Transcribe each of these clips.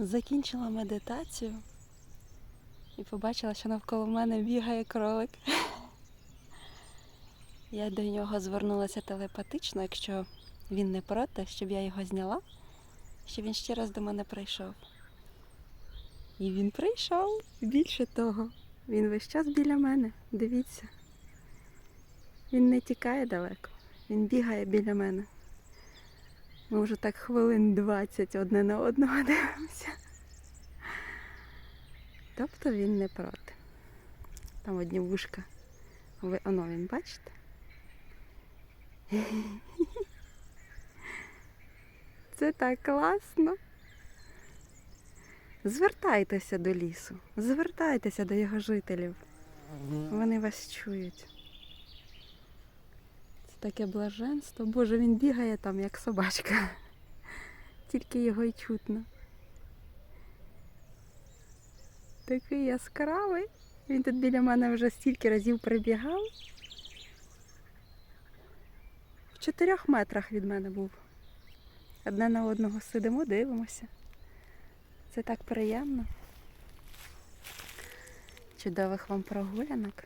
Закінчила медитацію і побачила, що навколо мене бігає кролик. Я до нього звернулася телепатично, якщо він не проти, щоб я його зняла, щоб він ще раз до мене прийшов. І він прийшов. Більше того, він весь час біля мене. Дивіться. Він не тікає далеко, він бігає біля мене. Ми вже так хвилин 20 одне на одного дивимося. Тобто він не проти. Там одні вушка. Ви, оно він, бачите? Це так класно. Звертайтеся до лісу, звертайтеся до його жителів. Вони вас чують. Таке блаженство. Боже, він бігає там, як собачка. Тільки його й чутно. Такий яскравий. Він тут біля мене вже стільки разів прибігав. В чотирьох метрах від мене був. Одне на одного сидимо, дивимося. Це так приємно. Чудових вам прогулянок.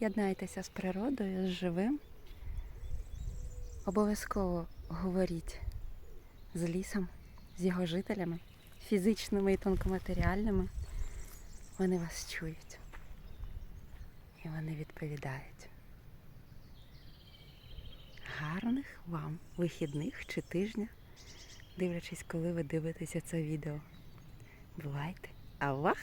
Єднайтеся з природою, з живим. Обов'язково говоріть з лісом, з його жителями, фізичними і тонкоматеріальними. Вони вас чують. І вони відповідають. Гарних вам вихідних чи тижня, дивлячись, коли ви дивитеся це відео. Бувайте! Авах!